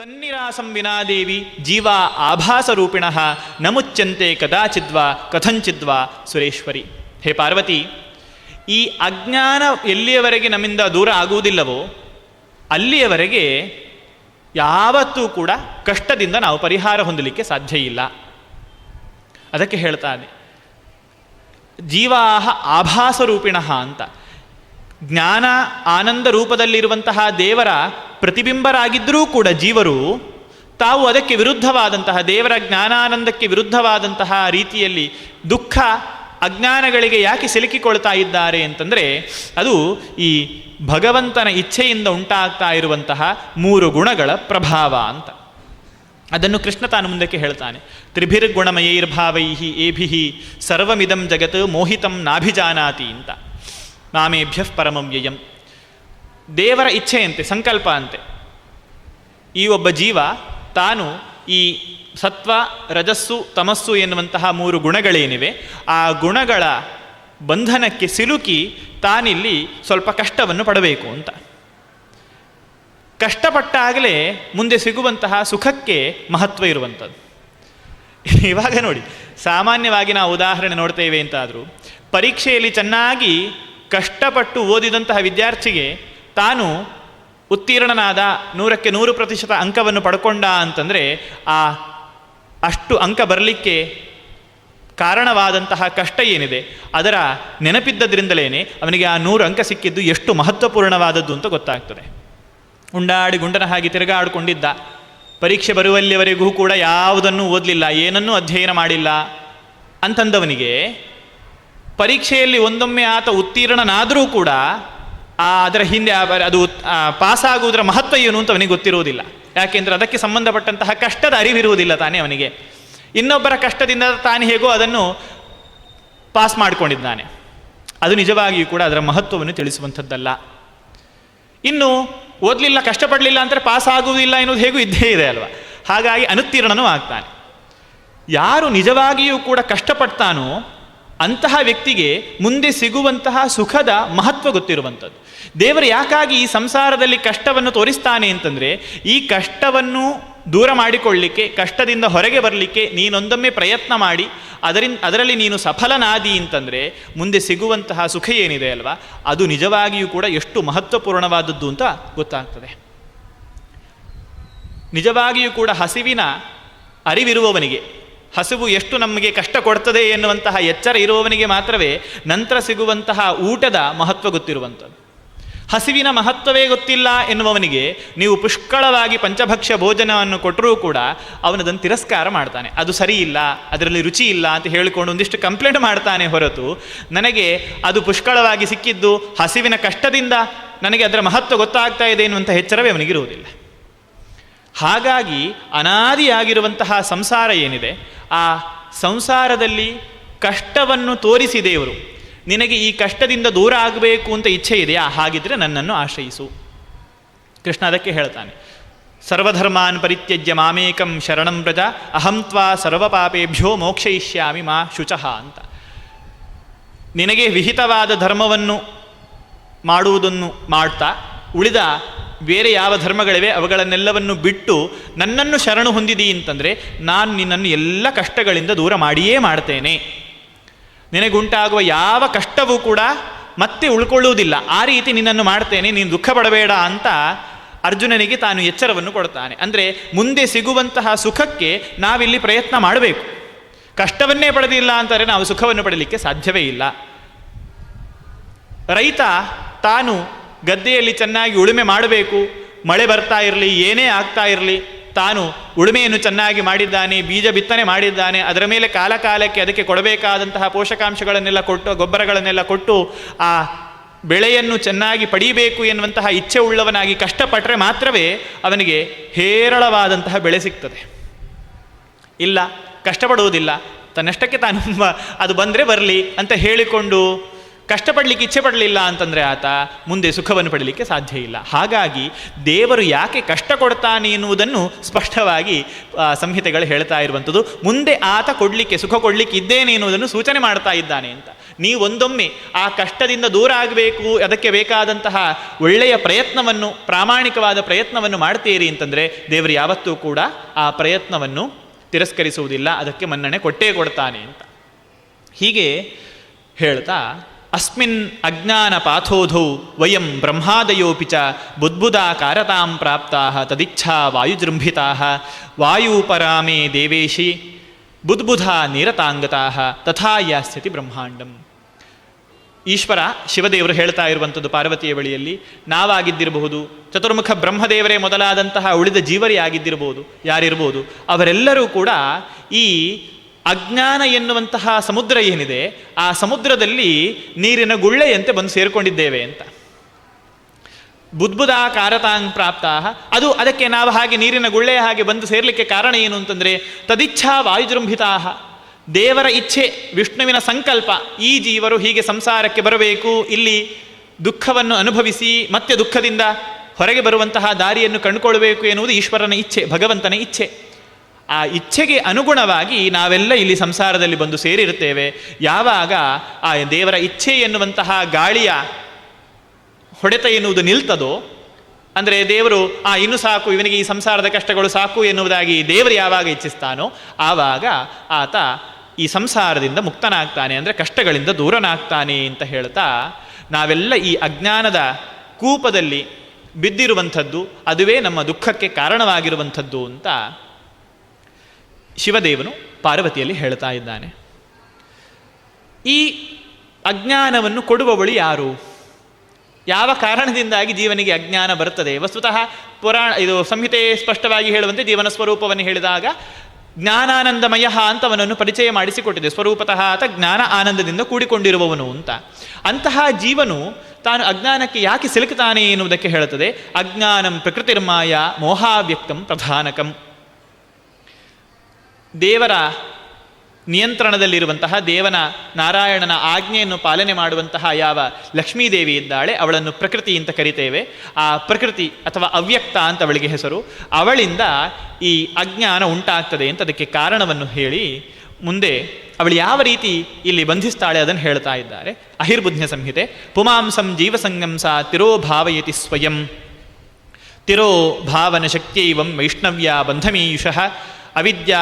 ತನ್ನಿರಾಸಂ ವಿನಾದೇವಿ ಜೀವ ಆಭಾಸರೂಪಿಣ ನ ಮುಚ್ಚಂತೆ ಕದಾಚಿದ್ವಾ ಕಥಂಚಿದ್ವಾ ಸುರೇಶ್ವರಿ. ಹೇ ಪಾರ್ವತಿ, ಈ ಅಜ್ಞಾನ ಎಲ್ಲಿಯವರೆಗೆ ನಮ್ಮಿಂದ ದೂರ ಆಗುವುದಿಲ್ಲವೋ, ಅಲ್ಲಿಯವರೆಗೆ ಯಾವತ್ತೂ ಕೂಡ ಕಷ್ಟದಿಂದ ನಾವು ಪರಿಹಾರ ಹೊಂದಲಿಕ್ಕೆ ಸಾಧ್ಯ ಇಲ್ಲ. ಅದಕ್ಕೆ ಹೇಳ್ತಾನೆ, ಜೀವಾಹ ಆಭಾಸರೂಪಿಣ ಅಂತ. ಜ್ಞಾನ ಆನಂದ ರೂಪದಲ್ಲಿರುವಂತಹ ದೇವರ ಪ್ರತಿಬಿಂಬರಾಗಿದ್ದರೂ ಕೂಡ ಜೀವರು ತಾವು ಅದಕ್ಕೆ ವಿರುದ್ಧವಾದಂತಹ, ದೇವರ ಜ್ಞಾನಾನಂದಕ್ಕೆ ವಿರುದ್ಧವಾದಂತಹ ರೀತಿಯಲ್ಲಿ ದುಃಖ, ಅಜ್ಞಾನಗಳಿಗೆ ಯಾಕೆ ಸಿಲುಕಿಕೊಳ್ತಾ ಇದ್ದಾರೆ ಅಂತಂದರೆ, ಅದು ಈ ಭಗವಂತನ ಇಚ್ಛೆಯಿಂದ ಉಂಟಾಗ್ತಾ ಇರುವಂತಹ ಮೂರು ಗುಣಗಳ ಪ್ರಭಾವ ಅಂತ. ಅದನ್ನು ಕೃಷ್ಣ ತಾನು ಮುಂದಕ್ಕೆ ಹೇಳ್ತಾನೆ. ತ್ರಿಭಿರ್ಗುಣಮಯೈರ್ಭಾವೈ ಏಭಿ ಸರ್ವಮಿದಂ ಜಗತ್ ಮೋಹಿತಂ ನಾಭಿಜಾನಾತಿ ಅಂತ. ನಾಮೇಭ್ಯ ಪರಮಂ ವ್ಯಯಂ ದೇವರ ಇಚ್ಛೆಯಂತೆ ಸಂಕಲ್ಪ ಅಂತೆ. ಈ ಒಬ್ಬ ಜೀವ ತಾನು ಈ ಸತ್ವ, ರಜಸ್ಸು, ತಮಸ್ಸು ಎನ್ನುವಂತಹ ಮೂರು ಗುಣಗಳೇನಿವೆ, ಆ ಗುಣಗಳ ಬಂಧನಕ್ಕೆ ಸಿಲುಕಿ ತಾನಿಲ್ಲಿ ಸ್ವಲ್ಪ ಕಷ್ಟವನ್ನು ಪಡಬೇಕು ಅಂತ. ಕಷ್ಟಪಟ್ಟಾಗಲೇ ಮುಂದೆ ಸಿಗುವಂತಹ ಸುಖಕ್ಕೆ ಮಹತ್ವ ಇರುವಂಥದ್ದು. ಇವಾಗ ನೋಡಿ, ಸಾಮಾನ್ಯವಾಗಿ ನಾವು ಉದಾಹರಣೆ ನೋಡ್ತೇವೆ ಅಂತಾದರೂ ಪರೀಕ್ಷೆಯಲ್ಲಿ ಚೆನ್ನಾಗಿ ಕಷ್ಟಪಟ್ಟು ಓದಿದಂತಹ ವಿದ್ಯಾರ್ಥಿಗೆ ತಾನು ಉತ್ತೀರ್ಣನಾದ ನೂರಕ್ಕೆ ನೂರು ಪ್ರತಿಶತ ಅಂಕವನ್ನು ಪಡ್ಕೊಂಡ ಅಂತಂದರೆ ಆ ಅಷ್ಟು ಅಂಕ ಬರಲಿಕ್ಕೆ ಕಾರಣವಾದಂತಹ ಕಷ್ಟ ಏನಿದೆ? ಅದರ ನೆನಪಿದ್ದದ್ರಿಂದಲೇ ಅವನಿಗೆ ಆ ನೂರು ಅಂಕ ಸಿಕ್ಕಿದ್ದು ಎಷ್ಟು ಮಹತ್ವಪೂರ್ಣವಾದದ್ದು ಅಂತ ಗೊತ್ತಾಗ್ತದೆ. ಉಂಡಾಡಿ ಗುಂಡನ ಹಾಗೆ ತಿರುಗಾಡಿಕೊಂಡಿದ್ದ. ಪರೀಕ್ಷೆ ಬರುವಲ್ಲಿವರೆಗೂ ಕೂಡ ಯಾವುದನ್ನು ಓದಲಿಲ್ಲ, ಏನನ್ನೂ ಅಧ್ಯಯನ ಮಾಡಿಲ್ಲ ಅಂತಂದವನಿಗೆ ಪರೀಕ್ಷೆಯಲ್ಲಿ ಒಂದೊಮ್ಮೆ ಆತ ಉತ್ತೀರ್ಣನಾದರೂ ಕೂಡ ಅದರ ಹಿಂದೆ ಅದು ಪಾಸಾಗುವುದರ ಮಹತ್ವ ಏನು ಅಂತ ಅವನಿಗೆ ಗೊತ್ತಿರುವುದಿಲ್ಲ. ಯಾಕೆಂದರೆ ಅದಕ್ಕೆ ಸಂಬಂಧಪಟ್ಟಂತಹ ಕಷ್ಟದ ಅರಿವಿರುವುದಿಲ್ಲ ತಾನೇ ಅವನಿಗೆ. ಇನ್ನೊಬ್ಬರ ಕಷ್ಟದಿಂದ ತಾನು ಹೇಗೋ ಅದನ್ನು ಪಾಸ್ ಮಾಡಿಕೊಂಡಿದ್ದಾನೆ. ಅದು ನಿಜವಾಗಿಯೂ ಕೂಡ ಅದರ ಮಹತ್ವವನ್ನು ತಿಳಿಸುವಂಥದ್ದಲ್ಲ. ಇನ್ನು ಓದಲಿಲ್ಲ, ಕಷ್ಟಪಡಲಿಲ್ಲ ಅಂದರೆ ಪಾಸ್ ಆಗುವುದಿಲ್ಲ ಎನ್ನುವುದು ಹೇಗೂ ಇದ್ದೇ ಇದೆ ಅಲ್ವಾ? ಹಾಗಾಗಿ ಅನುತ್ತೀರ್ಣನೂ ಆಗ್ತಾನೆ. ಯಾರು ನಿಜವಾಗಿಯೂ ಕೂಡ ಕಷ್ಟಪಡ್ತಾನೋ ಅಂತಹ ವ್ಯಕ್ತಿಗೆ ಮುಂದೆ ಸಿಗುವಂತಹ ಸುಖದ ಮಹತ್ವ ಗೊತ್ತಿರುವಂಥದ್ದು. ದೇವರು ಯಾಕಾಗಿ ಈ ಸಂಸಾರದಲ್ಲಿ ಕಷ್ಟವನ್ನು ತೋರಿಸ್ತಾನೆ ಅಂತಂದರೆ, ಈ ಕಷ್ಟವನ್ನು ದೂರ ಮಾಡಿಕೊಳ್ಳಿಕ್ಕೆ, ಕಷ್ಟದಿಂದ ಹೊರಗೆ ಬರಲಿಕ್ಕೆ ನೀನೊಂದೊಮ್ಮೆ ಪ್ರಯತ್ನ ಮಾಡಿ ಅದರಿಂದ ಅದರಲ್ಲಿ ನೀನು ಸಫಲನಾದಿ ಅಂತಂದರೆ, ಮುಂದೆ ಸಿಗುವಂತಹ ಸುಖ ಏನಿದೆ ಅಲ್ವಾ? ಅದು ನಿಜವಾಗಿಯೂ ಕೂಡ ಎಷ್ಟು ಮಹತ್ವಪೂರ್ಣವಾದದ್ದು ಅಂತ ಗೊತ್ತಾಗ್ತದೆ. ನಿಜವಾಗಿಯೂ ಕೂಡ ಹಸಿವಿನ ಅರಿವಿರುವವನಿಗೆ ಹಸಿವು ಎಷ್ಟು ನಮಗೆ ಕಷ್ಟ ಕೊಡ್ತದೆ ಎನ್ನುವಂತಹ ಎಚ್ಚರ ಇರುವವನಿಗೆ ಮಾತ್ರವೇ ನಂತರ ಸಿಗುವಂತಹ ಊಟದ ಮಹತ್ವ ಗೊತ್ತಿರುವಂಥದ್ದು. ಹಸಿವಿನ ಮಹತ್ವವೇ ಗೊತ್ತಿಲ್ಲ ಎನ್ನುವವನಿಗೆ ನೀವು ಪುಷ್ಕಳವಾಗಿ ಪಂಚಭಕ್ಷ್ಯ ಭೋಜನವನ್ನು ಕೊಟ್ಟರೂ ಕೂಡ ಅವನದನ್ನು ತಿರಸ್ಕಾರ ಮಾಡ್ತಾನೆ. ಅದು ಸರಿ ಇಲ್ಲ ಅದರಲ್ಲಿ ರುಚಿ ಇಲ್ಲ ಅಂತ ಹೇಳಿಕೊಂಡು ಒಂದಿಷ್ಟು ಕಂಪ್ಲೇಂಟ್ ಮಾಡ್ತಾನೆ ಹೊರತು ನನಗೆ ಅದು ಪುಷ್ಕಳವಾಗಿ ಸಿಕ್ಕಿದ್ದು ಹಸಿವಿನ ಕಷ್ಟದಿಂದ ನನಗೆ ಅದರ ಮಹತ್ವ ಗೊತ್ತಾಗ್ತಾ ಇದೆ ಎನ್ನುವಂಥ ಎಚ್ಚರವೇ ಅವನಿಗಿರುವುದಿಲ್ಲ. ಹಾಗಾಗಿ ಅನಾದಿಯಾಗಿರುವಂತಹ ಸಂಸಾರ ಏನಿದೆ ಆ ಸಂಸಾರದಲ್ಲಿ ಕಷ್ಟವನ್ನು ತೋರಿಸಿ ದೇವರು. ನಿನಗೆ ಈ ಕಷ್ಟದಿಂದ ದೂರ ಆಗಬೇಕು ಅಂತ ಇಚ್ಛೆ ಇದೆಯಾ? ಹಾಗಿದ್ರೆ ನನ್ನನ್ನು ಆಶ್ರಯಿಸು. ಕೃಷ್ಣ ಅದಕ್ಕೆ ಹೇಳ್ತಾನೆ. ಸರ್ವಧರ್ಮಾನ್ ಪರಿತ್ಯಜ್ಯ ಮಾಮೇಕಂ ಶರಣಂ ವ್ರಜ, ಅಹಂ ತ್ವಾ ಸರ್ವಪಾಪೇಭ್ಯೋ ಮೋಕ್ಷಯಿಷ್ಯಾಮಿ ಮಾ ಶುಚಃ ಅಂತ. ನಿನಗೆ ವಿಹಿತವಾದ ಧರ್ಮವನ್ನು ಮಾಡುವುದನ್ನು ಮಾಡ್ತಾ ಉಳಿದ ಬೇರೆ ಯಾವ ಧರ್ಮಗಳಿವೆ ಅವುಗಳನ್ನೆಲ್ಲವನ್ನು ಬಿಟ್ಟು ನನ್ನನ್ನು ಶರಣು ಹೊಂದಿದಿ ಅಂತಂದರೆ ನಾನು ನಿನ್ನನ್ನು ಎಲ್ಲ ಕಷ್ಟಗಳಿಂದ ದೂರ ಮಾಡಿಯೇ ಮಾಡ್ತೇನೆ. ನಿನಗುಂಟಾಗುವ ಯಾವ ಕಷ್ಟವೂ ಕೂಡ ಮತ್ತೆ ಉಳ್ಕೊಳ್ಳುವುದಿಲ್ಲ. ಆ ರೀತಿ ನಿನ್ನನ್ನು ಮಾಡ್ತೇನೆ, ನೀನು ದುಃಖ ಪಡಬೇಡ ಅಂತ ಅರ್ಜುನನಿಗೆ ತಾನು ಎಚ್ಚರವನ್ನು ಕೊಡ್ತಾನೆ. ಅಂದರೆ ಮುಂದೆ ಸಿಗುವಂತಹ ಸುಖಕ್ಕೆ ನಾವಿಲ್ಲಿ ಪ್ರಯತ್ನ ಮಾಡಬೇಕು. ಕಷ್ಟವನ್ನೇ ಪಡೆದಿಲ್ಲ ಅಂತಾರೆ ನಾವು ಸುಖವನ್ನು ಪಡೆಯಲಿಕ್ಕೆ ಸಾಧ್ಯವೇ ಇಲ್ಲ. ರೈತ ತಾನು ಗದ್ದೆಯಲ್ಲಿ ಚೆನ್ನಾಗಿ ಉಳುಮೆ ಮಾಡಬೇಕು. ಮಳೆ ಬರ್ತಾ ಇರಲಿ, ಏನೇ ಆಗ್ತಾ ಇರಲಿ, ತಾನು ಉಳುಮೆಯನ್ನು ಚೆನ್ನಾಗಿ ಮಾಡಿದ್ದಾನೆ, ಬೀಜ ಬಿತ್ತನೆ ಮಾಡಿದ್ದಾನೆ, ಅದರ ಮೇಲೆ ಕಾಲಕಾಲಕ್ಕೆ ಅದಕ್ಕೆ ಕೊಡಬೇಕಾದಂತಹ ಪೋಷಕಾಂಶಗಳನ್ನೆಲ್ಲ ಕೊಟ್ಟು, ಗೊಬ್ಬರಗಳನ್ನೆಲ್ಲ ಕೊಟ್ಟು, ಆ ಬೆಳೆಯನ್ನು ಚೆನ್ನಾಗಿ ಪಡೀಬೇಕು ಎನ್ನುವಂತಹ ಇಚ್ಛೆ ಉಳ್ಳವನಾಗಿ ಕಷ್ಟಪಟ್ಟರೆ ಮಾತ್ರವೇ ಅವನಿಗೆ ಹೇರಳವಾದಂತಹ ಬೆಳೆ ಸಿಗ್ತದೆ. ಇಲ್ಲ, ಕಷ್ಟಪಡುವುದಿಲ್ಲ, ತನ್ನಷ್ಟಕ್ಕೆ ತಾನು ಅದು ಬಂದರೆ ಬರಲಿ ಅಂತ ಹೇಳಿಕೊಂಡು ಕಷ್ಟಪಡಲಿಕ್ಕೆ ಇಚ್ಛೆ ಪಡಲಿಲ್ಲ ಅಂತಂದರೆ ಆತ ಮುಂದೆ ಸುಖವನ್ನು ಪಡಲಿಕ್ಕೆ ಸಾಧ್ಯ ಇಲ್ಲ. ಹಾಗಾಗಿ ದೇವರು ಯಾಕೆ ಕಷ್ಟ ಕೊಡ್ತಾನೆ ಎನ್ನುವುದನ್ನು ಸ್ಪಷ್ಟವಾಗಿ ಸಂಹಿತೆಗಳು ಹೇಳ್ತಾ ಇರುವಂಥದ್ದು. ಮುಂದೆ ಆತ ಕೊಡಲಿಕ್ಕೆ, ಸುಖ ಕೊಡಲಿಕ್ಕೆ ಇದ್ದೇನೆ ಎನ್ನುವುದನ್ನು ಸೂಚನೆ ಮಾಡ್ತಾ ಇದ್ದಾನೆ ಅಂತ. ನೀವು ಒಂದೊಮ್ಮೆ ಆ ಕಷ್ಟದಿಂದ ದೂರ ಆಗಬೇಕು, ಅದಕ್ಕೆ ಬೇಕಾದಂತಹ ಒಳ್ಳೆಯ ಪ್ರಯತ್ನವನ್ನು, ಪ್ರಾಮಾಣಿಕವಾದ ಪ್ರಯತ್ನವನ್ನು ಮಾಡ್ತೀರಿ ಅಂತಂದರೆ ದೇವರು ಯಾವತ್ತೂ ಕೂಡ ಆ ಪ್ರಯತ್ನವನ್ನು ತಿರಸ್ಕರಿಸುವುದಿಲ್ಲ, ಅದಕ್ಕೆ ಮನ್ನಣೆ ಕೊಟ್ಟೇ ಕೊಡ್ತಾನೆ ಅಂತ. ಹೀಗೆ ಹೇಳ್ತಾ ಅಸ್ಮಿನ್ ಅಜ್ಞಾನ ಪಾಥೋಧೌ ವಯಂ ಬ್ರಹ್ಮಾದಯೋಪಿ ಚ ಕಾರತಾಂ ಪ್ರಾಪ್ತಾ ತದಿಚ್ಛಾ ವಾಯುಜೃಂಭಿತಾ ವಾಯುಪರಾಮೇ ದೇವೇಶಿ ಬುದ್ಬುಧ ನಿರತಾಂಗತಾ ತಥಾ ಯಾಸ್ಯತಿ ಬ್ರಹ್ಮಾಂಡಂ ಈಶ್ವರ ಶಿವದೇವರು ಹೇಳ್ತಾ ಇರುವಂಥದ್ದು ಪಾರ್ವತಿಯ ಬಳಿಯಲ್ಲಿ, ನಾವಾಗಿದ್ದಿರಬಹುದು, ಚತುರ್ಮುಖ ಬ್ರಹ್ಮದೇವರೇ ಮೊದಲಾದಂತಹ ಉಳಿದ ಜೀವರೇ ಆಗಿದ್ದಿರಬಹುದು, ಯಾರಿರ್ಬೋದು, ಅವರೆಲ್ಲರೂ ಕೂಡ ಈ ಅಜ್ಞಾನ ಎನ್ನುವಂತಹ ಸಮುದ್ರ ಏನಿದೆ, ಆ ಸಮುದ್ರದಲ್ಲಿ ನೀರಿನ ಗುಳ್ಳೆಯಂತೆ ಬಂದು ಸೇರಿಕೊಂಡಿದ್ದೇವೆ ಅಂತ. ಬುದ್ಬುದಾ ಕಾರತಾಂಗ್ ಪ್ರಾಪ್ತ ಅದು ಅದಕ್ಕೆ ನಾವು ಹಾಗೆ ನೀರಿನ ಗುಳ್ಳೆಯ ಹಾಗೆ ಬಂದು ಸೇರಲಿಕ್ಕೆ ಕಾರಣ ಏನು ಅಂತಂದರೆ, ತದಿಚ್ಛಾ ವಾಯುಜೃಂಭಿತಾ ದೇವರ ಇಚ್ಛೆ, ವಿಷ್ಣುವಿನ ಸಂಕಲ್ಪ, ಈ ಜೀವರು ಹೀಗೆ ಸಂಸಾರಕ್ಕೆ ಬರಬೇಕು, ಇಲ್ಲಿ ದುಃಖವನ್ನು ಅನುಭವಿಸಿ, ಮತ್ತೆ ದುಃಖದಿಂದ ಹೊರಗೆ ಬರುವಂತಹ ದಾರಿಯನ್ನು ಕಂಡುಕೊಳ್ಳಬೇಕು ಎನ್ನುವುದು ಈಶ್ವರನ ಇಚ್ಛೆ, ಭಗವಂತನ ಇಚ್ಛೆ. ಆ ಇಚ್ಛೆಗೆ ಅನುಗುಣವಾಗಿ ನಾವೆಲ್ಲ ಇಲ್ಲಿ ಸಂಸಾರದಲ್ಲಿ ಬಂದು ಸೇರಿರುತ್ತೇವೆ. ಯಾವಾಗ ಆ ದೇವರ ಇಚ್ಛೆ ಎನ್ನುವಂತಹ ಗಾಳಿಯ ಹೊಡೆತ ಎನ್ನುವುದು ನಿಲ್ತದೋ, ಅಂದರೆ ದೇವರು, ಆ, ಇನ್ನು ಸಾಕು, ಇವನಿಗೆ ಈ ಸಂಸಾರದ ಕಷ್ಟಗಳು ಸಾಕು ಎನ್ನುವುದಾಗಿ ದೇವರು ಯಾವಾಗ ಇಚ್ಛಿಸ್ತಾನೋ, ಆವಾಗ ಆತ ಈ ಸಂಸಾರದಿಂದ ಮುಕ್ತನಾಗ್ತಾನೆ, ಅಂದರೆ ಕಷ್ಟಗಳಿಂದ ದೂರನಾಗ್ತಾನೆ ಅಂತ ಹೇಳ್ತಾ, ನಾವೆಲ್ಲ ಈ ಅಜ್ಞಾನದ ಕೂಪದಲ್ಲಿ ಬಿದ್ದಿರುವಂಥದ್ದು, ಅದುವೇ ನಮ್ಮ ದುಃಖಕ್ಕೆ ಕಾರಣವಾಗಿರುವಂಥದ್ದು ಅಂತ ಶಿವದೇವನು ಪಾರ್ವತಿಯಲ್ಲಿ ಹೇಳ್ತಾ ಇದ್ದಾನೆ. ಈ ಅಜ್ಞಾನವನ್ನು ಕೊಡುವವಳು ಯಾರು? ಯಾವ ಕಾರಣದಿಂದಾಗಿ ಜೀವನಿಗೆ ಅಜ್ಞಾನ ಬರುತ್ತದೆ? ವಸ್ತುತಃ ಪುರಾಣ, ಇದು ಸಂಹಿತೆ ಸ್ಪಷ್ಟವಾಗಿ ಹೇಳುವಂತೆ ಜೀವನ ಸ್ವರೂಪವನ್ನು ಹೇಳಿದಾಗ, ಜ್ಞಾನಾನಂದಮಯ ಅಂತ ಅವನನ್ನು ಪರಿಚಯ ಮಾಡಿಸಿಕೊಟ್ಟಿದೆ. ಸ್ವರೂಪತಃ ಆತ ಜ್ಞಾನ ಆನಂದದಿಂದ ಕೂಡಿಕೊಂಡಿರುವವನು ಅಂತ. ಅಂತಹ ಜೀವನು ತಾನು ಅಜ್ಞಾನಕ್ಕೆ ಯಾಕೆ ಸಿಲುಕುತ್ತಾನೆ ಎನ್ನುವುದಕ್ಕೆ ಹೇಳುತ್ತದೆ. ಅಜ್ಞಾನಂ ಪ್ರಕೃತಿರ್ಮಾಯ ಮೋಹಾವ್ಯಕ್ತಂ ಪ್ರಧಾನಕಂ. ದೇವರ ನಿಯಂತ್ರಣದಲ್ಲಿರುವಂತಹ ದೇವನ ನಾರಾಯಣನ ಆಜ್ಞೆಯನ್ನು ಪಾಲನೆ ಮಾಡುವಂತಹ ಯಾವ ಲಕ್ಷ್ಮೀದೇವಿ ಇದ್ದಾಳೆ, ಅವಳನ್ನು ಪ್ರಕೃತಿ ಅಂತ ಕರಿತೇವೆ. ಆ ಪ್ರಕೃತಿ ಅಥವಾ ಅವ್ಯಕ್ತ ಅಂತ ಅವಳಿಗೆ ಹೆಸರು. ಅವಳಿಂದ ಈ ಅಜ್ಞಾನ ಉಂಟಾಗ್ತದೆ ಅಂತ ಅದಕ್ಕೆ ಕಾರಣವನ್ನು ಹೇಳಿ ಮುಂದೆ ಅವಳು ಯಾವ ರೀತಿ ಇಲ್ಲಿ ಬಂಧಿಸ್ತಾಳೆ ಅದನ್ನು ಹೇಳ್ತಾ ಇದ್ದಾರೆ. ಅಹಿರ್ಬುದ್ಧ ಸಂಹಿತೆ. ಪುಮಾಂಸಂ ಜೀವಸಂಗಂ ಸಾ ತಿರೋಭಾವಯತಿ ಸ್ವಯಂ. ತಿರೋ ಭಾವನ ಶಕ್ತಿಯೈವಂ ವೈಷ್ಣವ್ಯ ಬಂಧಮೀಯುಷಃ. ಅವಿದ್ಯಾ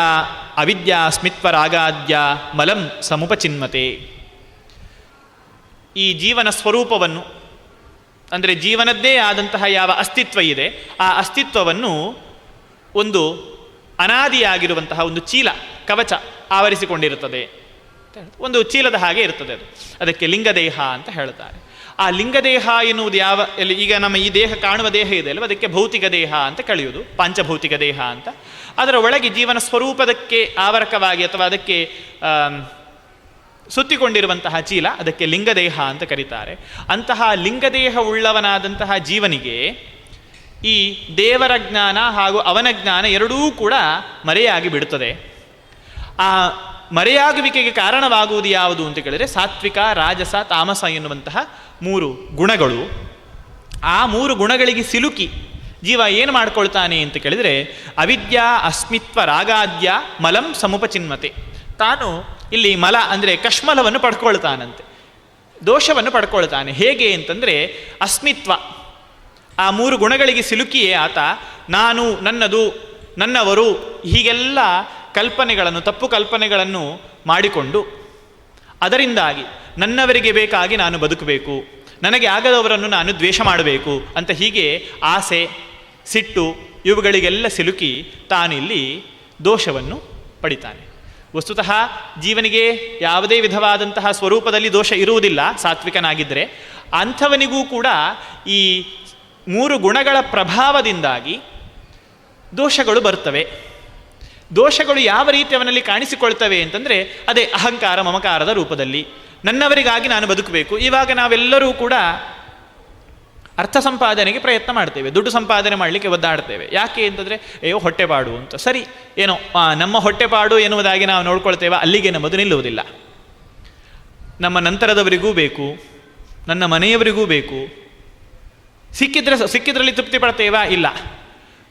ಅವಿದ್ಯಾ ಸ್ಮಿತ್ವರಾಗಾದ್ಯ ಮಲಂ ಸಮುಪಚಿನ್ಮತೆ ಈ ಜೀವನ ಸ್ವರೂಪವನ್ನು, ಅಂದರೆ ಜೀವನದ್ದೇ ಆದಂತಹ ಯಾವ ಅಸ್ತಿತ್ವ ಇದೆ, ಆ ಅಸ್ತಿತ್ವವನ್ನು ಒಂದು ಅನಾದಿಯಾಗಿರುವಂತಹ ಒಂದು ಚೀಲ, ಕವಚ ಆವರಿಸಿಕೊಂಡಿರುತ್ತದೆ. ಒಂದು ಚೀಲದ ಹಾಗೆ ಇರ್ತದೆ ಅದು. ಅದಕ್ಕೆ ಲಿಂಗದೇಹ ಅಂತ ಹೇಳ್ತಾರೆ. ಆ ಲಿಂಗದೇಹ ಎನ್ನುವುದು ಯಾವ, ಎಲ್ಲಿ ಈಗ ನಮ್ಮ ಈ ದೇಹ ಕಾಣುವ ದೇಹ ಇದೆ ಅಲ್ವ? ಅದಕ್ಕೆ ಭೌತಿಕ ದೇಹ ಅಂತ ಕಳೆಯುವುದು, ಪಂಚಭೌತಿಕ ದೇಹ ಅಂತ. ಅದರ ಒಳಗೆ ಜೀವನ ಸ್ವರೂಪದಕ್ಕೆ ಆವರಕವಾಗಿ ಅಥವಾ ಅದಕ್ಕೆ ಸುತ್ತಿಕೊಂಡಿರುವಂತಹ ಚೀಲ, ಅದಕ್ಕೆ ಲಿಂಗದೇಹ ಅಂತ ಕರೀತಾರೆ. ಅಂತಹ ಲಿಂಗದೇಹ ಉಳ್ಳವನಾದಂತಹ ಜೀವನಿಗೆ ಈ ದೇವರ ಜ್ಞಾನ ಹಾಗೂ ಅವನ ಜ್ಞಾನ ಎರಡೂ ಕೂಡ ಮರೆಯಾಗಿ ಬಿಡುತ್ತದೆ. ಆ ಮರೆಯಾಗುವಿಕೆಗೆ ಕಾರಣವಾಗುವುದು ಯಾವುದು ಅಂತ ಕೇಳಿದರೆ ಸಾತ್ವಿಕ, ರಾಜಸ, ತಾಮಸ ಎನ್ನುವಂತಹ ಮೂರು ಗುಣಗಳು. ಆ ಮೂರು ಗುಣಗಳಿಗೆ ಸಿಲುಕಿ ಜೀವ ಏನು ಮಾಡ್ಕೊಳ್ತಾನೆ ಅಂತ ಕೇಳಿದರೆ ಅವಿದ್ಯಾ, ಅಸ್ಮಿತ್ವ, ರಾಗಾದ್ಯ, ಮಲಂ, ಸಮುಪಚಿನ್ಮತೆ. ತಾನು ಇಲ್ಲಿ ಮಲ ಅಂದರೆ ಕಶ್ಮಲವನ್ನು ಪಡ್ಕೊಳ್ತಾನಂತೆ. ದೋಷವನ್ನು ಪಡ್ಕೊಳ್ತಾನೆ. ಹೇಗೆ ಅಂತಂದರೆ ಅಸ್ಮಿತ್ವ. ಆ ಮೂರು ಗುಣಗಳಿಗೆ ಸಿಲುಕಿಯೇ ಆತ, ನಾನು, ನನ್ನದು, ನನ್ನವರು, ಹೀಗೆಲ್ಲ ಕಲ್ಪನೆಗಳನ್ನು, ತಪ್ಪು ಕಲ್ಪನೆಗಳನ್ನು ಮಾಡಿಕೊಂಡು ಅದರಿಂದಾಗಿ ನನ್ನವರಿಗೆ ಬೇಕಾಗಿ ನಾನು ಬದುಕಬೇಕು. ನನಗೆ ಆಗದವರನ್ನು ನಾನು ದ್ವೇಷ ಮಾಡಬೇಕು ಅಂತ ಹೀಗೆ ಆಸೆ, ಸಿಟ್ಟು ಇವುಗಳಿಗೆಲ್ಲ ಸಿಲುಕಿ ತಾನಿಲ್ಲಿ ದೋಷವನ್ನು ಪಡಿತಾನೆ. ವಸ್ತುತಃ ಜೀವನಿಗೆ ಯಾವುದೇ ವಿಧವಾದಂತಹ ಸ್ವರೂಪದಲ್ಲಿ ದೋಷ ಇರುವುದಿಲ್ಲ ಸಾತ್ವಿಕನಾಗಿದ್ದರೆ. ಅಂಥವನಿಗೂ ಕೂಡ ಈ ಮೂರು ಗುಣಗಳ ಪ್ರಭಾವದಿಂದಾಗಿ ದೋಷಗಳು ಬರ್ತವೆ. ದೋಷಗಳು ಯಾವ ರೀತಿ ಅವನಲ್ಲಿ ಕಾಣಿಸಿಕೊಳ್ತವೆ ಅಂತಂದರೆ ಅದೇ ಅಹಂಕಾರ ಮಮಕಾರದ ರೂಪದಲ್ಲಿ. ನನ್ನವರಿಗಾಗಿ ನಾನು ಬದುಕಬೇಕು. ಇವಾಗ ನಾವೆಲ್ಲರೂ ಕೂಡ ಅರ್ಥ ಸಂಪಾದನೆಗೆ ಪ್ರಯತ್ನ ಮಾಡ್ತೇವೆ. ದುಡ್ಡು ಸಂಪಾದನೆ ಮಾಡಲಿಕ್ಕೆ ಒದ್ದಾಡ್ತೇವೆ. ಯಾಕೆ ಅಂತಂದರೆ, ಅಯ್ಯೋ ಹೊಟ್ಟೆಪಾಡು ಅಂತ. ಸರಿ, ಏನೋ ನಮ್ಮ ಹೊಟ್ಟೆಪಾಡು ಎನ್ನುವುದಾಗಿ ನಾವು ನೋಡ್ಕೊಳ್ತೇವೆ. ಅಲ್ಲಿಗೆ ನಮ್ಮದು ನಿಲ್ಲುವುದಿಲ್ಲ. ನಮ್ಮ ನಂತರದವರಿಗೂ ಬೇಕು. ನನ್ನ ಮನೆಯವರಿಗೂ ಬೇಕು. ಸಿಕ್ಕಿದ್ರೆ, ಸಿಕ್ಕಿದ್ರಲ್ಲಿ ತೃಪ್ತಿ ಪಡ್ತೇವಾ? ಇಲ್ಲ.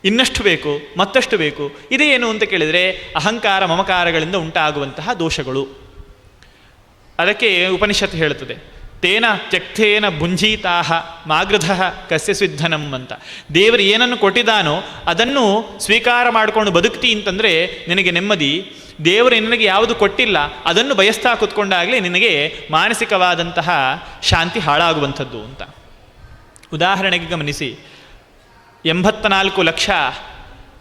ಇನ್ನಷ್ಟು ಬೇಕು, ಮತ್ತಷ್ಟು ಬೇಕು. ಇದೇನು ಅಂತ ಕೇಳಿದರೆ, ಅಹಂಕಾರ, ಮಮಕಾರಗಳಿಂದ ಉಂಟಾಗುವಂತಹ ದೋಷಗಳು. ಅದಕ್ಕೆ ಉಪನಿಷತ್ತು ಹೇಳುತ್ತದೆ. ತೇನ ತ್ಯಕ್ತೇನ ಭುಂಜೀತಾಹ ಮಾಗೃಧ ಕಸ್ಯ ಸಿದ್ಧನಂ ಅಂತ. ದೇವರು ಏನನ್ನು ಕೊಟ್ಟಿದ್ದಾನೋ ಅದನ್ನು ಸ್ವೀಕಾರ ಮಾಡಿಕೊಂಡು ಬದುಕ್ತಿ ಅಂತಂದರೆ ನಿನಗೆ ನೆಮ್ಮದಿ. ದೇವರು ನಿನಗೆ ಯಾವುದು ಕೊಟ್ಟಿಲ್ಲ ಅದನ್ನು ಬಯಸ್ತಾ ಕೂತ್ಕೊಂಡಾಗಲೇ ನಿನಗೆ ಮಾನಸಿಕವಾದಂತಹ ಶಾಂತಿ ಹಾಳಾಗುವಂಥದ್ದು ಅಂತ. ಉದಾಹರಣೆಗೆ ಗಮನಿಸಿ ಎಂಬತ್ತ ನಾಲ್ಕು ಲಕ್ಷ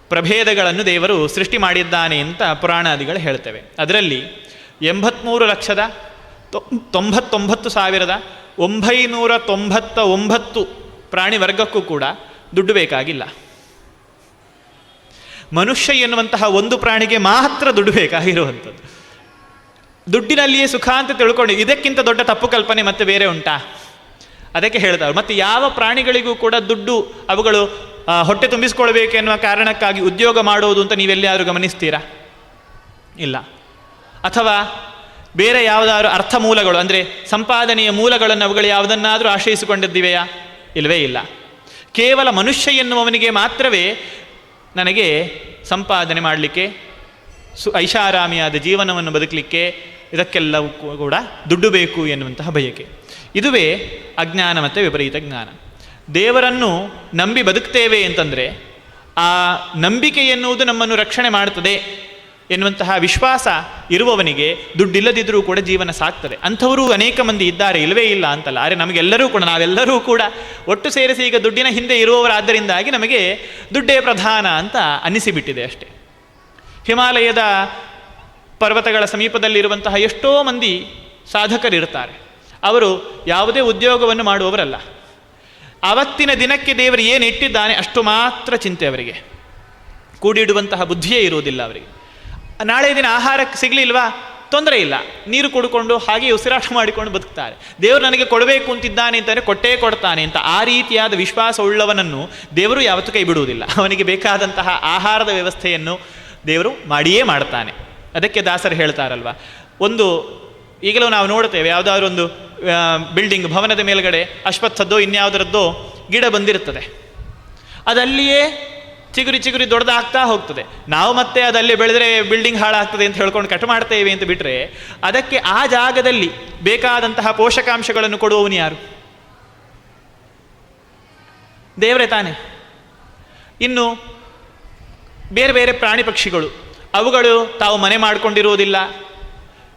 ಪ್ರಭೇದಗಳನ್ನು ದೇವರು ಸೃಷ್ಟಿ ಮಾಡಿದ್ದಾನೆ ಅಂತ ಪುರಾಣಾದಿಗಳು ಹೇಳ್ತೇವೆ. ಅದರಲ್ಲಿ ಎಂಬತ್ತ್ಮೂರು ಲಕ್ಷದ ತೊಂಬತ್ತೊಂಬತ್ತು ಸಾವಿರದ ಒಂಬೈನೂರ ತೊಂಬತ್ತ ಒಂಬತ್ತು ಪ್ರಾಣಿ ವರ್ಗಕ್ಕೂ ಕೂಡ ದುಡ್ಡು ಬೇಕಾಗಿಲ್ಲ. ಮನುಷ್ಯ ಎನ್ನುವಂತಹ ಒಂದು ಪ್ರಾಣಿಗೆ ಮಾತ್ರ ದುಡ್ಡು ಬೇಕಾಗಿರುವಂಥದ್ದು. ದುಡ್ಡಿನಲ್ಲಿಯೇ ಸುಖ ಅಂತ ತಿಳ್ಕೊಂಡು ಇದಕ್ಕಿಂತ ದೊಡ್ಡ ತಪ್ಪು ಕಲ್ಪನೆ ಮತ್ತೆ ಬೇರೆ ಉಂಟಾ? ಅದಕ್ಕೆ ಹೇಳ್ತಾರೆ ಮತ್ತು ಯಾವ ಪ್ರಾಣಿಗಳಿಗೂ ಕೂಡ ದುಡ್ಡು ಅವುಗಳು ಹೊಟ್ಟೆ ತುಂಬಿಸಿಕೊಳ್ಬೇಕೆನ್ನುವ ಕಾರಣಕ್ಕಾಗಿ ಉದ್ಯೋಗ ಮಾಡೋದು ಅಂತ ನೀವೆಲ್ಲಿಯಾದರೂ ಗಮನಿಸ್ತೀರಾ? ಇಲ್ಲ. ಅಥವಾ ಬೇರೆ ಯಾವುದಾದ್ರು ಅರ್ಥ ಮೂಲಗಳು ಅಂದರೆ ಸಂಪಾದನೆಯ ಮೂಲಗಳನ್ನು ಅವುಗಳು ಯಾವುದನ್ನಾದರೂ ಆಶ್ರಯಿಸಿಕೊಂಡಿದ್ದಿವೆಯಾ? ಇಲ್ಲವೇ ಇಲ್ಲ. ಕೇವಲ ಮನುಷ್ಯ ಎನ್ನುವವನಿಗೆ ಮಾತ್ರವೇ ನನಗೆ ಸಂಪಾದನೆ ಮಾಡಲಿಕ್ಕೆ, ಸು ಐಷಾರಾಮಿಯಾದ ಜೀವನವನ್ನು ಬದುಕಲಿಕ್ಕೆ ಇದಕ್ಕೆಲ್ಲವೂ ಕೂಡ ದುಡ್ಡು ಬೇಕು ಎನ್ನುವಂತಹ ಬಯಕೆ. ಇದುವೇ ಅಜ್ಞಾನ ಮತ್ತು ವಿಪರೀತ ಜ್ಞಾನ. ದೇವರನ್ನು ನಂಬಿ ಬದುಕ್ತೇವೆ ಅಂತಂದರೆ ಆ ನಂಬಿಕೆ ಎನ್ನುವುದು ನಮ್ಮನ್ನು ರಕ್ಷಣೆ ಮಾಡುತ್ತದೆ ಎನ್ನುವಂತಹ ವಿಶ್ವಾಸ ಇರುವವನಿಗೆ ದುಡ್ಡಿಲ್ಲದಿದ್ದರೂ ಕೂಡ ಜೀವನ ಸಾಕ್ತದೆ. ಅಂಥವರು ಅನೇಕ ಮಂದಿ ಇದ್ದಾರೆ, ಇಲ್ಲವೇ ಇಲ್ಲ ಅಂತಲ್ಲ. ಆದರೆ ನಮಗೆಲ್ಲರೂ ಕೂಡ, ನಾವೆಲ್ಲರೂ ಕೂಡ ಒಟ್ಟು ಸೇರಿಸಿ ಈಗ ದುಡ್ಡಿನ ಹಿಂದೆ ಇರುವವರಾದ್ದರಿಂದಾಗಿ ನಮಗೆ ದುಡ್ಡೇ ಪ್ರಧಾನ ಅಂತ ಅನ್ನಿಸಿಬಿಟ್ಟಿದೆ ಅಷ್ಟೇ. ಹಿಮಾಲಯದ ಪರ್ವತಗಳ ಸಮೀಪದಲ್ಲಿರುವಂತಹ ಎಷ್ಟೋ ಮಂದಿ ಸಾಧಕರಿರ್ತಾರೆ. ಅವರು ಯಾವುದೇ ಉದ್ಯೋಗವನ್ನು ಮಾಡುವವರಲ್ಲ. ಆವತ್ತಿನ ದಿನಕ್ಕೆ ದೇವರು ಏನು ಇಟ್ಟಿದ್ದಾನೆ ಅಷ್ಟು ಮಾತ್ರ ಚಿಂತೆ ಅವರಿಗೆ. ಕೂಡಿಡುವಂತಹ ಬುದ್ಧಿಯೇ ಇರುವುದಿಲ್ಲ ಅವರಿಗೆ. ನಾಳೆ ದಿನ ಆಹಾರಕ್ಕೆ ಸಿಗಲಿಲ್ವಾ? ತೊಂದರೆ ಇಲ್ಲ. ನೀರು ಕುಡ್ಕೊಂಡು ಹಾಗೆ ಉಸಿರಾಟ ಮಾಡಿಕೊಂಡು ಬದುಕ್ತಾರೆ. ದೇವರು ನನಗೆ ಕೊಡಬೇಕು ಅಂತಿದ್ದಾನೆ ಅಂತಂದರೆ ಕೊಟ್ಟೇ ಕೊಡ್ತಾನೆ ಅಂತ ಆ ರೀತಿಯಾದ ವಿಶ್ವಾಸ ಉಳ್ಳವನನ್ನು ದೇವರು ಯಾವತ್ತೂ ಕೈ ಬಿಡುವುದಿಲ್ಲ. ಅವನಿಗೆ ಬೇಕಾದಂತಹ ಆಹಾರದ ವ್ಯವಸ್ಥೆಯನ್ನು ದೇವರು ಮಾಡಿಯೇ ಮಾಡ್ತಾನೆ. ಅದಕ್ಕೆ ದಾಸರು ಹೇಳ್ತಾರಲ್ವ? ಒಂದು ಈಗಲೂ ನಾವು ನೋಡ್ತೇವೆ ಯಾವುದಾದ್ರು ಒಂದು ಬಿಲ್ಡಿಂಗ್ ಭವನದ ಮೇಲ್ಗಡೆ ಅಶ್ವತ್ಥದ್ದೋ ಇನ್ಯಾವುದರದ್ದೋ ಗಿಡ ಬಂದಿರುತ್ತದೆ. ಅದಲ್ಲಿಯೇ ಚಿಗುರಿ ಚಿಗುರಿ ದೊಡ್ಡದಾಗ್ತಾ ಹೋಗ್ತದೆ. ನಾವು ಮತ್ತೆ ಅದಲ್ಲಿ ಬೆಳೆದ್ರೆ ಬಿಲ್ಡಿಂಗ್ ಹಾಳಾಗ್ತದೆ ಅಂತ ಹೇಳ್ಕೊಂಡು ಕಟ್ ಮಾಡ್ತೇವೆ ಅಂತ ಬಿಟ್ಟರೆ ಅದಕ್ಕೆ ಆ ಜಾಗದಲ್ಲಿ ಬೇಕಾದಂತಹ ಪೋಷಕಾಂಶಗಳನ್ನು ಕೊಡುವವನು ಯಾರು? ದೇವರೇ ತಾನೆ. ಇನ್ನು ಬೇರೆ ಬೇರೆ ಪ್ರಾಣಿ ಪಕ್ಷಿಗಳು, ಅವುಗಳು ತಾವು ಮನೆ ಮಾಡಿಕೊಂಡಿರುವುದಿಲ್ಲ.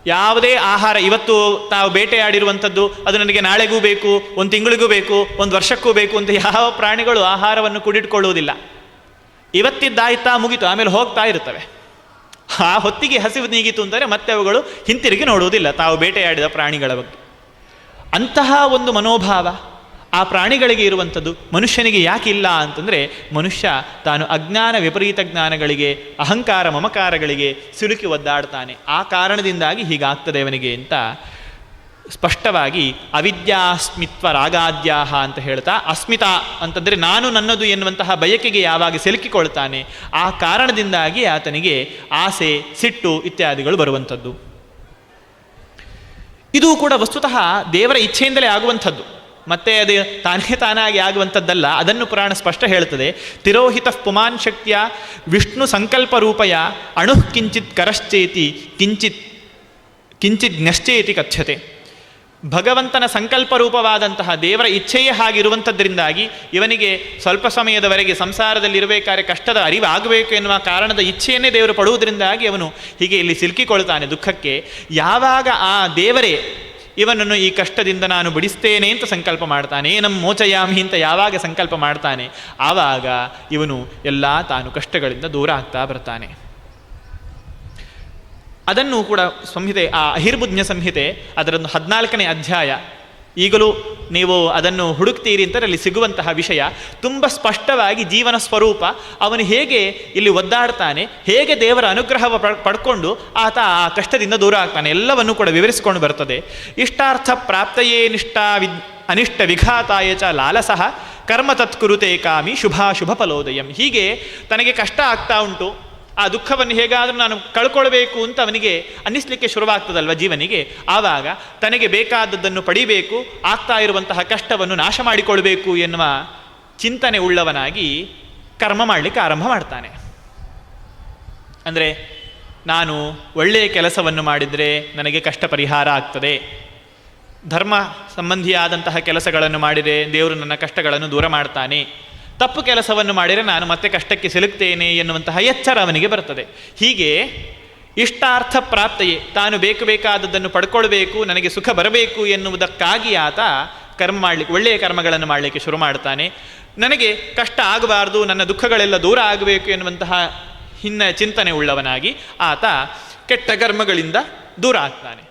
ಯಾವುದೇ ಆಹಾರ, ಇವತ್ತು ತಾವು ಬೇಟೆಯಾಡಿರುವಂಥದ್ದು, ಅದು ನನಗೆ ನಾಳೆಗೂ ಬೇಕು, ಒಂದು ತಿಂಗಳಿಗೂ ಬೇಕು, ಒಂದು ವರ್ಷಕ್ಕೂ ಬೇಕು ಅಂತ ಯಾವ ಪ್ರಾಣಿಗಳು ಆಹಾರವನ್ನು ಕುಡಿಟ್ಕೊಳ್ಳುವುದಿಲ್ಲ ಇವತ್ತಿದ್ದಾಯ್ತಾ ಮುಗಿತು, ಆಮೇಲೆ ಹೋಗ್ತಾ ಇರ್ತವೆ ಆ ಹೊತ್ತಿಗೆ ಹಸಿವು ನೀಗಿತು ಅಂದರೆ ಮತ್ತೆ ಅವುಗಳು ಹಿಂತಿರುಗಿ ನೋಡುವುದಿಲ್ಲ, ತಾವು ಬೇಟೆಯಾಡಿದ ಪ್ರಾಣಿಗಳ ಬಗ್ಗೆ. ಅಂತಹ ಒಂದು ಮನೋಭಾವ ಆ ಪ್ರಾಣಿಗಳಿಗೆ ಇರುವಂಥದ್ದು, ಮನುಷ್ಯನಿಗೆ ಯಾಕೆ ಇಲ್ಲ ಅಂತಂದರೆ, ಮನುಷ್ಯ ತಾನು ಅಜ್ಞಾನ, ವಿಪರೀತ ಜ್ಞಾನಗಳಿಗೆ, ಅಹಂಕಾರ, ಮಮಕಾರಗಳಿಗೆ ಸಿಲುಕಿ ಒದ್ದಾಡ್ತಾನೆ. ಆ ಕಾರಣದಿಂದಾಗಿ ಹೀಗಾಗ್ತದೆ ಅವನಿಗೆ ಅಂತ ಸ್ಪಷ್ಟವಾಗಿ ಅವಿದ್ಯಾಸ್ಮಿತ್ವ ರಾಗಾದ್ಯಾಹ ಅಂತ ಹೇಳ್ತಾ, ಅಸ್ಮಿತಾ ಅಂತಂದರೆ ನಾನು ನನ್ನದು ಎನ್ನುವಂತಹ ಬಯಕೆಗೆ ಯಾವಾಗ ಸಿಲುಕಿಕೊಳ್ತಾನೆ, ಆ ಕಾರಣದಿಂದಾಗಿ ಆತನಿಗೆ ಆಸೆ, ಸಿಟ್ಟು ಇತ್ಯಾದಿಗಳು ಬರುವಂಥದ್ದು. ಇದು ಕೂಡ ವಸ್ತುತಃ ದೇವರ ಇಚ್ಛೆಯಿಂದಲೇ ಆಗುವಂಥದ್ದು. ಮತ್ತೆ ಅದು ತಾನೇ ತಾನಾಗಿ ಆಗುವಂಥದ್ದಲ್ಲ, ಅದನ್ನು ಪುರಾಣ ಸ್ಪಷ್ಟ ಹೇಳ್ತದೆ, ತಿರೋಹಿತ ಪುಮಾನ್ ಶಕ್ತಿಯ ವಿಷ್ಣು ಸಂಕಲ್ಪ ರೂಪಯ ಅಣುಃ ಕಿಂಚಿತ್ ಕರಶ್ಚೇತಿ, ಕಿಂಚಿತ್ ಕಿಂಚಿತ್ ಜ್ಞಶ್ಚೇತಿ ಕಥ್ಯತೆ. ಭಗವಂತನ ಸಂಕಲ್ಪ ರೂಪವಾದಂತಹ ದೇವರ ಇಚ್ಛೆಯೇ ಹಾಗಿರುವಂಥದ್ದರಿಂದಾಗಿ ಇವನಿಗೆ ಸ್ವಲ್ಪ ಸಮಯದವರೆಗೆ ಸಂಸಾರದಲ್ಲಿರಬೇಕಾದ್ರೆ ಕಷ್ಟದ ಅರಿವಾಗಬೇಕು ಎನ್ನುವ ಕಾರಣದ ಇಚ್ಛೆಯನ್ನೇ ದೇವರು ಪಡುವುದರಿಂದಾಗಿ ಅವನು ಹೀಗೆ ಇಲ್ಲಿ ಸಿಲುಕಿಕೊಳ್ತಾನೆ ದುಃಖಕ್ಕೆ. ಯಾವಾಗ ಆ ದೇವರೇ ಇವನನ್ನು ಈ ಕಷ್ಟದಿಂದ ನಾನು ಬಿಡಿಸ್ತೇನೆ ಅಂತ ಸಂಕಲ್ಪ ಮಾಡ್ತಾನೆ ನಮ್ಮ ಮೋಚಯಾಮಿ ಅಂತ ಯಾವಾಗ ಸಂಕಲ್ಪ ಮಾಡ್ತಾನೆ, ಆವಾಗ ಇವನು ಎಲ್ಲ ತಾನು ಕಷ್ಟಗಳಿಂದ ದೂರ ಆಗ್ತಾ ಬರ್ತಾನೆ. ಅದನ್ನು ಕೂಡ ಸಂಹಿತೆ, ಆ ಅಹಿರ್ಬುಜ್ಞ ಸಂಹಿತೆ, ಅದರೊಂದು ಹದಿನಾಲ್ಕನೇ ಅಧ್ಯಾಯ. ಈಗಲೂ ನೀವು ಅದನ್ನು ಹುಡುಕ್ತೀರಿ ಅಂತ ಅಲ್ಲಿ ಸಿಗುವಂತಹ ವಿಷಯ. ತುಂಬ ಸ್ಪಷ್ಟವಾಗಿ ಜೀವನ ಸ್ವರೂಪ, ಅವನು ಹೇಗೆ ಇಲ್ಲಿ ಒದ್ದಾಡ್ತಾನೆ, ಹೇಗೆ ದೇವರ ಅನುಗ್ರಹ ಪಡ್- ಪಡ್ಕೊಂಡು ಆತ ಆ ಕಷ್ಟದಿಂದ ದೂರ ಆಗ್ತಾನೆ, ಎಲ್ಲವನ್ನು ಕೂಡ ವಿವರಿಸಿಕೊಂಡು ಬರ್ತದೆ ಇಷ್ಟಾರ್ಥ ಪ್ರಾಪ್ತಯೇ ನಿಷ್ಠಾ ವಿ ಅನಿಷ್ಟ ವಿಘಾತಾಯ ಚ ಲಾಲಸಃ, ಕರ್ಮ ತತ್ಕುರುತೆ ಕಾಮಿ ಶುಭಾಶುಭ ಫಲೋದಯಂ. ಹೀಗೆ ತನಗೆ ಕಷ್ಟ ಆಗ್ತಾ ಉಂಟು ಆ ದುಃಖವನ್ನು ಹೇಗಾದರೂ ನಾನು ಕಳ್ಕೊಳ್ಬೇಕು ಅಂತ ಅವನಿಗೆ ಅನ್ನಿಸ್ಲಿಕ್ಕೆ ಶುರುವಾಗ್ತದಲ್ವ ಜೀವನಿಗೆ? ಆವಾಗ ತನಗೆ ಬೇಕಾದದ್ದನ್ನು ಪಡಿಬೇಕು, ಆಗ್ತಾ ಇರುವಂತಹ ಕಷ್ಟವನ್ನು ನಾಶ ಮಾಡಿಕೊಳ್ಬೇಕು ಎನ್ನುವ ಚಿಂತನೆ ಉಳ್ಳವನಾಗಿ ಕರ್ಮ ಮಾಡಲಿಕ್ಕೆ ಆರಂಭ ಮಾಡ್ತಾನೆ. ಅಂದರೆ ನಾನು ಒಳ್ಳೆಯ ಕೆಲಸವನ್ನು ಮಾಡಿದರೆ ನನಗೆ ಕಷ್ಟ ಪರಿಹಾರ ಆಗ್ತದೆ. ಧರ್ಮ ಸಂಬಂಧಿಯಾದಂತಹ ಕೆಲಸಗಳನ್ನು ಮಾಡಿದರೆ ದೇವರು ನನ್ನ ಕಷ್ಟಗಳನ್ನು ದೂರ ಮಾಡ್ತಾನೆ. ತಪ್ಪು ಕೆಲಸವನ್ನು ಮಾಡಿದರೆ ನಾನು ಮತ್ತೆ ಕಷ್ಟಕ್ಕೆ ಸಿಲುಕ್ತೇನೆ ಎನ್ನುವಂತಹ ಎಚ್ಚರ ಅವನಿಗೆ ಬರ್ತದೆ. ಹೀಗೆ ಇಷ್ಟಾರ್ಥ ಪ್ರಾಪ್ತಿಯೇ, ತಾನು ಬೇಕು ಬೇಕಾದದ್ದನ್ನು ಪಡ್ಕೊಳ್ಬೇಕು, ನನಗೆ ಸುಖ ಬರಬೇಕು ಎನ್ನುವುದಕ್ಕಾಗಿ ಆತ ಕರ್ಮ ಮಾಡಲಿಕ್ಕೆ, ಒಳ್ಳೆಯ ಕರ್ಮಗಳನ್ನು ಮಾಡಲಿಕ್ಕೆ ಶುರು ಮಾಡ್ತಾನೆ ನನಗೆ ಕಷ್ಟ ಆಗಬಾರ್ದು, ನನ್ನ ದುಃಖಗಳೆಲ್ಲ ದೂರ ಆಗಬೇಕು ಎನ್ನುವಂತಹ ಹಿನ್ನ ಚಿಂತನೆ ಉಳ್ಳವನಾಗಿ ಆತ ಕೆಟ್ಟ ಕರ್ಮಗಳಿಂದ ದೂರ ಆಗ್ತಾನೆ.